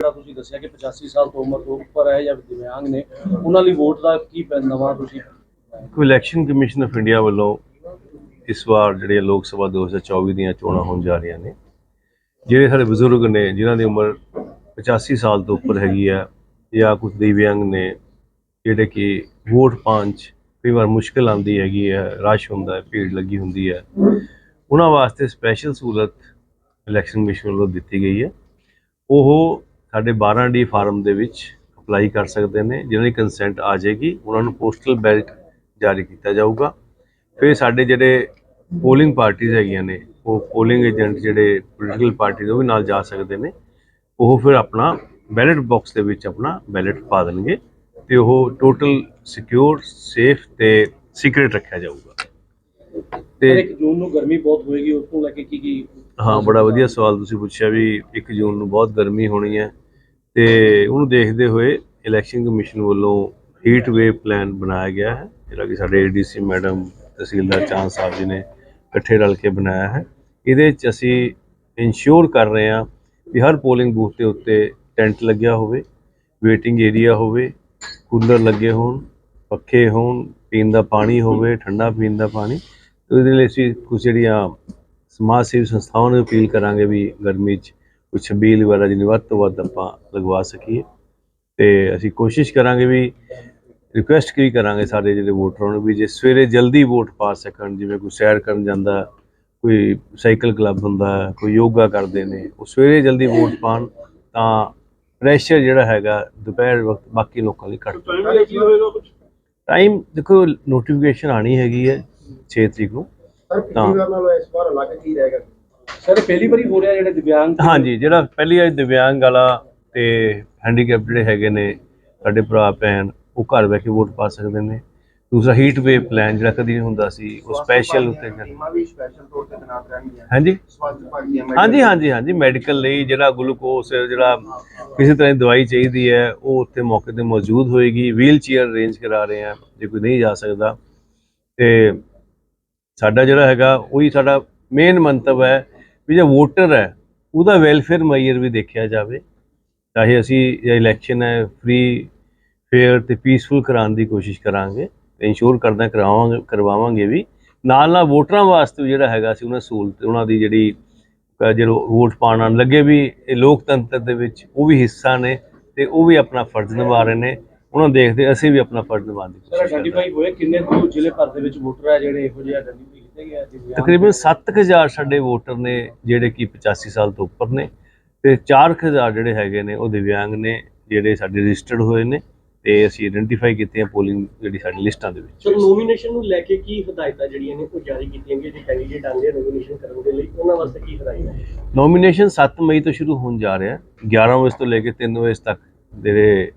ਜਿਹੜਾ ਤੁਸੀਂ ਦੱਸਿਆ ਕਿ 85 ਸਾਲ ਤੋਂ ਉਮਰ ਤੋਂ ਉੱਪਰ ਹੈ ਜਾਂ ਦਿਵਿਆਂਗ ਨੇ, ਉਹਨਾਂ ਲਈ ਵੋਟ ਦਾ ਕੀ ਨਵਾਂ ਤੁਸੀਂ ਕੋਈ ਇਲੈਕਸ਼ਨ ਕਮਿਸ਼ਨ ਆਫ ਇੰਡੀਆ ਵੱਲੋਂ ਇਸ ਵਾਰ ਜਿਹੜੇ ਲੋਕ ਸਭਾ 2024 ਦੀਆਂ ਚੋਣਾਂ ਹੋਣ ਜਾ ਰਹੀਆਂ ਨੇ, ਜਿਹੜੇ ਸਾਡੇ ਬਜ਼ੁਰਗ ਨੇ, ਜਿਨ੍ਹਾਂ ਦੀ ਉਮਰ 85 ਸਾਲ ਤੋਂ ਉੱਪਰ ਹੈਗੀ ਆ ਜਾਂ ਕੁਝ ਦਿਵਿਆਂਗ ਨੇ, ਜਿਹੜੇ ਕਿ ਵੋਟ ਪਾਉਣ 'ਚ ਕਈ ਵਾਰ ਮੁਸ਼ਕਲ ਆਉਂਦੀ ਹੈਗੀ ਹੈ, ਰਸ਼ ਹੁੰਦਾ ਹੈ, ਭੀੜ ਲੱਗੀ ਹੁੰਦੀ ਹੈ, ਉਹਨਾਂ ਵਾਸਤੇ ਸਪੈਸ਼ਲ ਸਹੂਲਤ ਇਲੈਕਸ਼ਨ ਕਮਿਸ਼ਨ ਵੱਲੋਂ ਦਿੱਤੀ ਗਈ ਹੈ। ਉਹ ਸਾਡੇ 12 ਡੀ ਫਾਰਮ ਦੇ ਵਿੱਚ ਅਪਲਾਈ ਕਰ ਸਕਦੇ ਨੇ ਜਿਹਨਾਂ ਦੀ ਕੰਸੈਂਟ ਆ ਜਾਏਗੀ, ਉਹਨਾਂ ਨੂੰ ਪੋਸਟਲ ਬੈਲਟ ਜਾਰੀ ਕੀਤਾ ਜਾਊਗਾ। ਫਿਰ ਸਾਡੇ ਜਿਹੜੇ ਪੋਲਿੰਗ ਪਾਰਟੀਆਂ ਹੈਗੀਆਂ ਨੇ, ਉਹ ਪੋਲਿੰਗ ਏਜੰਟ ਜਿਹੜੇ ਪੋਲੀਟੀਕਲ ਪਾਰਟੀ ਉਹ ਵੀ ਨਾਲ ਜਾ ਸਕਦੇ ਨੇ। ਉਹ ਫਿਰ ਆਪਣਾ ਬੈਲਟ ਬਾਕਸ ਦੇ ਵਿੱਚ ਆਪਣਾ ਬੈਲਟ ਪਾ ਦੇਣਗੇ ਤੇ ਉਹ ਟੋਟਲ ਸਿਕਿਉਰ ਸੇਫ ਤੇ ਸੀਕ੍ਰੀਟ ਰੱਖਿਆ ਜਾਊਗਾ। ਪਰ ਤੇ ਇੱਕ ਜੂਨ ਨੂੰ ਗਰਮੀ ਬਹੁਤ ਹੋਏਗੀ, ਉਸ ਤੋਂ ਲੈ ਕੇ ਕੀ ਕੀ ਹਾਂ ਬੜਾ ਵਧੀਆ ਸਵਾਲ ਤੁਸੀਂ ਪੁੱਛਿਆ ਵੀ 1 ਜੂਨ ਨੂੰ ਬਹੁਤ ਗਰਮੀ ਹੋਣੀ ਹੈ ਤੇ ਉਹਨੂੰ ਦੇਖਦੇ ਹੋਏ ਇਲੈਕਸ਼ਨ ਕਮਿਸ਼ਨ ਵੱਲੋਂ ਹੀਟ ਵੇਵ ਪਲਾਨ ਬਣਾਇਆ ਗਿਆ ਹੈ ਜਿਹੜਾ ਕਿ ਸਾਡੇ ਏਡੀਸੀ ਮੈਡਮ ਤਹਿਸੀਲਦਾਰ ਚਾਂਦ ਸਾਹਿਬ ਜੀ ਨੇ ਇਕੱਠੇ ਰਲ ਕੇ ਬਣਾਇਆ ਹੈ। ਇਹਦੇ 'ਚ ਅਸੀਂ ਇਨਸ਼ੋਰ ਕਰ ਰਹੇ ਹਾਂ ਵੀ ਹਰ ਪੋਲਿੰਗ ਬੂਥ ਦੇ ਉੱਤੇ ਟੈਂਟ ਲੱਗਿਆ ਹੋਵੇ ਵੇਟਿੰਗ ਏਰੀਆ ਹੋਵੇ ਕੂਲਰ ਲੱਗੇ ਹੋਣ ਪੱਖੇ ਹੋਣ ਪੀਣ ਦਾ ਪਾਣੀ ਹੋਵੇ ਠੰਡਾ ਪੀਣ ਦਾ ਪਾਣੀ। ਉਹਦੇ ਲਈ ਅਸੀਂ ਕੁਝ ਜਿਹੜੀਆਂ ਸਮਾਜ ਸੇਵੀ ਸੰਸਥਾਵਾਂ ਨੂੰ ਅਪੀਲ ਕਰਾਂਗੇ ਵੀ ਗਰਮੀ 'ਚ ਕੁਝ ਛਬੀਲ ਵਗੈਰਾ ਜਿਹਨੂੰ ਵੱਧ ਤੋਂ ਵੱਧ ਆਪਾਂ ਲਗਵਾ ਸਕੀਏ। ਤੇ ਅਸੀਂ ਕੋਸ਼ਿਸ਼ ਕਰਾਂਗੇ ਵੀ ਰਿਕੁਐਸਟ ਕੀ ਕਰਾਂਗੇ ਸਾਰੇ ਜਿਹੜੇ ਵੋਟਰਾਂ ਨੂੰ ਵੀ ਜੇ ਸਵੇਰੇ ਜਲਦੀ ਵੋਟ ਪਾ ਸਕਣ ਜਿਵੇਂ ਕੋਈ ਸੈਰ ਕਰਨ ਜਾਂਦਾ ਕੋਈ ਸਾਈਕਲ ਕਲੱਬ ਹੁੰਦਾ ਕੋਈ ਯੋਗਾ ਕਰਦੇ ਨੇ ਉਹ ਸਵੇਰੇ ਜਲਦੀ ਵੋਟ ਪਾਣ ਤਾਂ ਪ੍ਰੈਸ਼ਰ ਜਿਹੜਾ ਹੈਗਾ ਦੁਪਹਿਰ ਵਕਤ ਬਾਕੀ ਲੋਕਾਂ ਲਈ ਘੱਟ ਟਾਈਮ ਦੇਖੋ ਨੋਟੀਫਿਕੇਸ਼ਨ ਆਣੀ ਹੈਗੀ ਹੈ 6 ਤਰੀਕ ਨੂੰ। ਸਰ ਪਿਛਲੀ ਵਾਰ ਨਾਲੋਂ ਇਸ ਵਾਰ ਅਲੱਗ ਕੀ ਰਹੇਗਾ ਸਰ ਪਹਿਲੀ ਵਾਰੀ ਹੋ ਰਿਹਾ ਜਿਹੜੇ ਦਿਵਿਆਂਗ ਹਾਂਜੀ ਜਿਹੜਾ ਪਹਿਲੀ ਵਾਰ ਦਿਵਿਆਂਗ ਵਾਲਾ ਤੇ ਹੈਂਡੀਕੈਪ ਜਿਹੜੇ ਹੈਗੇ ਨੇ ਸਾਡੇ ਭਰਾ ਭੈਣ ਉਹ ਘਰ ਬੈ ਕੇ ਵੋਟ ਪਾ ਸਕਦੇ ਨੇ। ਦੂਸਰਾ ਹੀਟ ਵੇਵ ਪਲਾਨ ਜਿਹੜਾ ਕਦੀ ਨਹੀਂ ਹੁੰਦਾ ਸੀ ਉਹ ਸਪੈਸ਼ਲ ਉੱਤੇ ਕਰ ਟੀਮਾਂ ਵੀ ਸਪੈਸ਼ਲ ਤੌਰ ਤੇ ਤਨਾਤ ਰਹਿਣਗੀਆਂ। ਹਾਂਜੀ। ਹਾਂਜੀ ਹਾਂਜੀ ਹਾਂਜੀ ਮੈਡੀਕਲ ਲਈ ਜਿਹੜਾ ਗਲੂਕੋਸ ਜਿਹੜਾ ਕਿਸੇ ਤਰ੍ਹਾਂ ਦੀ ਦਵਾਈ ਚਾਹੀਦੀ ਹੈ ਉਹ ਉੱਥੇ ਮੌਕੇ ਤੇ ਮੌਜੂਦ ਹੋਏਗੀ। ਵੀਲ ਚੇਅਰ ਅਰੇਂਜ ਕਰਾ ਰਹੇ ਆ ਜੇ ਕੋਈ ਨਹੀਂ ਜਾ ਸਕਦਾ। ਤੇ ਸਾਡਾ ਜਿਹੜਾ ਹੈਗਾ, ਉਹੀ ਸਾਡਾ ਮੇਨ ਮੰਤਵ ਹੈ ਵੀ ਜੇ ਵੋਟਰ ਹੈ, ਉਹਦਾ ਵੈਲਫੇਅਰ ਮੈਇਰ ਵੀ ਦੇਖਿਆ ਜਾਵੇ। ਚਾਹੇ ਅਸੀਂ ਜੇ ਇਲੈਕਸ਼ਨ ਹੈ ਫ੍ਰੀ ਫੇਅਰ ਤੇ ਪੀਸਫੁਲ ਕਰਾਉਣ ਦੀ ਕੋਸ਼ਿਸ਼ ਕਰਾਂਗੇ, ਤੇ ਇਨਸ਼ੋਰ ਕਰਦਾ, ਕਰਾਵਾਂਗੇ, ਕਰਵਾਵਾਂਗੇ ਵੀ। ਨਾਲ ਨਾਲ ਵੋਟਰਾਂ ਵਾਸਤੇ ਵੀ ਜਿਹੜਾ ਹੈਗਾ ਸੀ ਉਹਨਾਂ ਸਹੂਲਤ, ਉਹਨਾਂ ਦੀ ਜਿਹੜੀ ਜਦੋਂ ਵੋਟ ਪਾਉਣ ਲੱਗੇ ਵੀ, ਇਹ ਲੋਕਤੰਤਰ ਦੇ ਵਿੱਚ ਉਹ ਵੀ ਹਿੱਸਾ ਨੇ ਤੇ ਉਹ ਵੀ ਆਪਣਾ ਫਰਜ਼ ਨਿਭਾ ਰਹੇ ਨੇ। ਉਹਨਾਂ ਨੂੰ ਦੇਖਦੇ ਅਸੀਂ ਵੀ ਆਪਣਾ ਫਰਜ਼ ਨਿਭਾਉਣ ਦੀ ਸਰ ਕੋਸ਼ਿਸ਼ ਕਰ ਰਹੇ ਹਾਂ ਆਈਡੈਂਟੀਫਾਈ ਹੋਏ ਕਿੰਨੇ ਕੁ ਜ਼ਿਲ੍ਹੇ ਭਰ ਦੇ ਵਿੱਚ ਵੋਟਰ ਹੈ ਜਿਹੜੇ ਇਹੋ ਜਿਹੇ ਆਈਡੈਂਟੀਫਾਈ ਕੀਤੇ ਗਏ ਆ ਦਿਵਿਆਂਗ ਤਕਰੀਬਨ 7000 ਸਾਡੇ ਵੋਟਰ ਨੇ ਜਿਹੜੇ ਕਿ 85 ਸਾਲ ਤੋਂ ਉੱਪਰ ਨੇ ਤੇ 4000 ਜਿਹੜੇ ਹੈਗੇ ਨੇ ਉਹ ਦਿਵਿਆਂਗ ਨੇ ਜਿਹੜੇ ਸਾਡੇ ਰਜਿਸਟਰਡ ਹੋਏ ਨੇ ਤੇ ਅਸੀਂ ਆਇਡੈਂਟੀਫਾਈ ਕੀਤੇ ਆ ਪੋਲਿੰਗ ਜਿਹੜੀ ਸਾਡੀ ਲਿਸਟਾਂ ਦੇ ਵਿੱਚ। ਸਰ ਨੋਮੀਨੇਸ਼ਨ ਨੂੰ ਲੈ ਕੇ ਕੀ ਹਦਾਇਤਾਂ ਜਿਹੜੀਆਂ ਨੇ ਉਹ ਜਾਰੀ ਕੀਤੀਆਂ ਗਈਆਂ ਜੇ ਕੈਂਡੀਡੇਟ ਆਉਂਦੇ ਆ ਨੋਮੀਨੇਸ਼ਨ ਕਰਨ ਦੇ ਲਈ ਉਹਨਾਂ ਵਾਸਤੇ ਕੀ ਹਦਾਇਤਾਂ ਨੋਮੀਨੇਸ਼ਨ 7 ਮਈ ਤੋਂ ਸ਼ੁਰੂ ਹੋਣ ਜਾ ਰਿਹਾ ਹੈ 11 ਵਜੇ ਤੋਂ ਲੈ ਕੇ 3 ਵਜੇ ਤੱਕ ਜਿਹੜੇ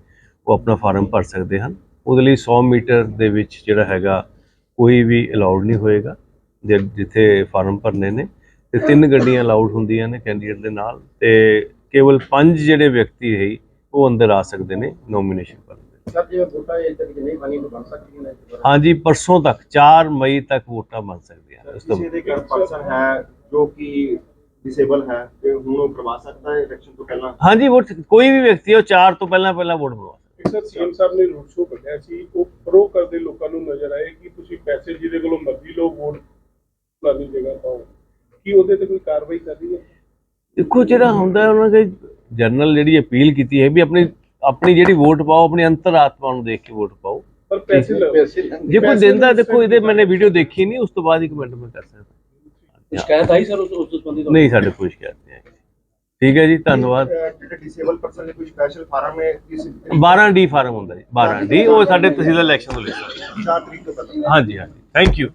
ਉਹ ਆਪਣਾ ਫਾਰਮ ਭਰ ਸਕਦੇ ਹਨ। ਉਹਦੇ ਲਈ 100 ਮੀਟਰ ਦੇ ਵਿੱਚ ਜਿਹੜਾ ਹੈਗਾ ਕੋਈ ਵੀ ਅਲਾਉਡ ਨਹੀਂ ਹੋਏਗਾ। ਜਿੱਥੇ ਫਾਰਮ ਭਰਨੇ ਨੇ ਤੇ ਤਿੰਨ ਗੱਡੀਆਂ ਅਲਾਉਡ ਹੁੰਦੀਆਂ ਨੇ ਕੈਂਡੀਡੇਟ ਦੇ ਨਾਲ ਤੇ ਕੇਵਲ ਪੰਜ ਜਿਹੜੇ ਵਿਅਕਤੀ ਹੈ ਉਹ ਅੰਦਰ ਆ ਸਕਦੇ ਨੇ ਨੋਮੀਨੇਸ਼ਨ ਕਰਨ ਦੇ। ਸਰ ਜਿਵੇਂ ਵੋਟਾਂ ਇਹ ਤੱਕ ਨਹੀਂ ਬਣੀ ਤਾਂ ਬਣ ਸਕਦੀਆਂ ਨੇ ਇਸ ਵਾਰ। ਹਾਂਜੀ ਪਰਸੋਂ ਤੱਕ 4 ਮਈ ਤੱਕ ਵੋਟਾਂ ਬਣ ਸਕਦੀਆਂ ਉਸ ਤੋਂ ਕਿਸੇ ਦੇ ਘਰ ਪਰਸਨ ਹੈ ਜੋ ਕਿ ਡਿਸੇਬਲ ਹੈ ਤੇ ਹੁਣ ਉਹ ਕਰਵਾ ਸਕਦਾ ਹੈ ਇਲੈਕਸ਼ਨ ਤੋਂ ਪਹਿਲਾਂ? ਹਾਂਜੀ ਵੋਟ ਕੋਈ ਵੀ ਵਿਅਕਤੀ ਹੈ ਉਹ 4 ਤੋਂ ਪਹਿਲਾਂ ਪਹਿਲਾਂ ਵੋਟ ਪਵਾ ਇੱਕ ਸਰ ਸੀਐਮ ਸਾਹਿਬ ਨੇ ਰੋਡ ਸ਼ੋਅ ਕੱਢਿਆ ਸੀ। ਉਹ ਪ੍ਰੋ ਕਰਦੇ ਲੋਕਾਂ ਨੂੰ ਨਜ਼ਰ ਆਏ ਕਿ ਤੁਸੀਂ ਪੈਸੇ ਜਿਹਦੇ ਕੋਲੋਂ ਮਰਜ਼ੀ ਲਓ ਵੋਟ ਫਲਾਨੀ ਜਗ੍ਹਾ ਪਾਓ। ਕੀ ਉਹਦੇ ਤੇ ਕੋਈ ਕਾਰਵਾਈ ਕਰ ਰਹੀ ਹੈ? ਦੇਖੋ ਜਿਹੜਾ ਹੁੰਦਾ ਉਹਨਾਂ ਦੇ ਜਨਰਲ ਜਿਹੜੀ ਅਪੀਲ ਕੀਤੀ ਹੈ ਵੀ ਆਪਣੀ ਆਪਣੀ ਜਿਹੜੀ ਵੋਟ ਪਾਓ ਆਪਣੀ ਅੰਤਰਾਤਮਾ ਨੂੰ ਦੇਖ ਕੇ ਵੋਟ ਪਾਓ। ਪਰ ਪੈਸੇ। ਜੇ ਕੋਈ ਦਿੰਦਾ ਦੇਖੋ ਇਹਦੇ ਮੈंने ਵੀਡੀਓ ਦੇਖੀ ਨਹੀਂ ਉਸ ਤੋਂ ਬਾਅਦ ਹੀ ਕਮੈਂਟ ਮੈਂ ਕਰ ਸਕਦਾ। ਸ਼ਿਕਾਇਤ ਆਈ ਸਰ ਉਸ ਉਸ ਸੰਬੰਧੀ? ਨਹੀਂ ਸਾਡੇ ਕੋਈ ਸ਼ਿਕਾਇਤ ਠੀਕ ਹੈ ਜੀ ਧੰਨਵਾਦ। ਜਿਹੜੇ ਡਿਸੇਬਲ ਪਰਸਨ ਨੇ ਕੋਈ ਸਪੈਸ਼ਲ ਫਾਰਮ ਹੈ ਕਿਸ 12 ਡੀ ਫਾਰਮ ਹੁੰਦਾ ਜੀ 12 ਡੀ ਉਹ ਸਾਡੇ ਤਹਿਸੀਲ ਇਲੈਕਸ਼ਨ ਤੋਂ ਲਿਖਿਆ 4 ਤਰੀਕ ਤੋਂ ਪਹਿਲਾਂ ਹਾਂਜੀ ਹਾਂਜੀ। Thank you